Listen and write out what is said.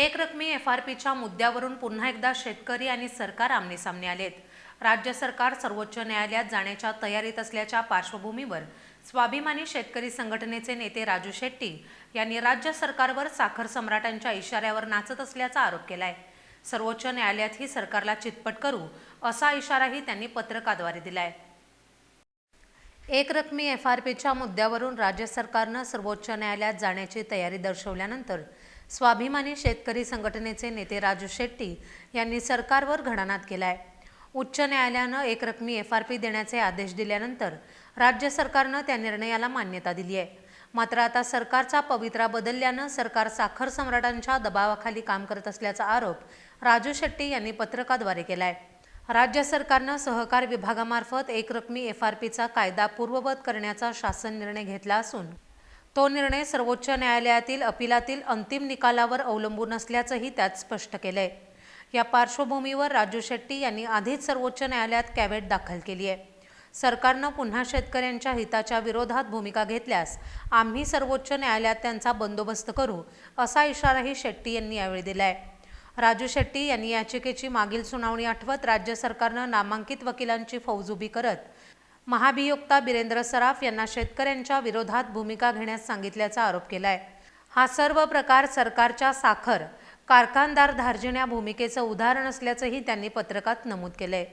एक रकमी F R पीच्या मुद्द्यावरून पुन्हा एकदा शेतकरी आणि सरकार आमनेसामने आलेत. राज्य सरकार सर्वोच्च न्यायालयात जाण्याच्या तयारीत असल्याच्या पार्श्वभूमीवर स्वाभिमानी शेतकरी संघटनेचे नेते राजू शेट्टी यांनी राज्य सरकारवर साखर सम्राटांच्या इशाऱ्यावर नाचत असल्याचा आरोप केलाय. सर्वोच्च न्यायालयातही सरकारला चितपट करू असा इशाराही त्यांनी पत्रकाद्वारे दिलाय. एक रकमी एफ आर पीच्या मुद्द्यावरून राज्य सरकारनं सर्वोच्च न्यायालयात जाण्याची तयारी दर्शवल्यानंतर स्वाभिमानी शेतकरी संघटनेचे नेते राजू शेट्टी यांनी सरकारवर घणानाद केलाय. उच्च न्यायालयानं एकरकमी एफ आर पी देण्याचे आदेश दिल्यानंतर राज्य सरकारनं त्या निर्णयाला मान्यता दिली आहे. मात्र आता सरकारचा पवित्रा बदलल्यानं सरकार साखर सम्राटांच्या दबावाखाली काम करत असल्याचा आरोप राजू शेट्टी यांनी पत्रकाद्वारे केलाय. राज्य सरकारनं सहकार विभागामार्फत एकरकमी एफ आर पीचा कायदा पूर्ववत करण्याचा शासन निर्णय घेतला असून तो निर्णय सर्वोच्च न्यायालयातील अपिलातील अंतिम निकालावर अवलंबून असल्याचंही त्यात स्पष्ट केलंय. या पार्श्वभूमीवर राजू शेट्टी यांनी आधीच सर्वोच्च न्यायालयात कॅवेट दाखल केली आहे. सरकारनं पुन्हा शेतकऱ्यांच्या हिताच्या विरोधात भूमिका घेतल्यास आम्ही सर्वोच्च न्यायालयात त्यांचा बंदोबस्त करू असा इशाराही शेट्टी यांनी यावेळी दिलाय. राजू शेट्टी यांनी याचिकेची मागील सुनावणी आठवत राज्य सरकारनं नामांकित वकिलांची फौज उभी करत महाभियोक्ता बिरेंद्र सराफ यांना शेतकऱ्यांच्या विरोधात भूमिका घेण्यास सांगितल्याचा आरोप केलाय. हा सर्व प्रकार सरकारच्या साखर कारखानदार धार्जिण्या भूमिकेचं उदाहरण असल्याचंही त्यांनी पत्रकात नमूद केलंय.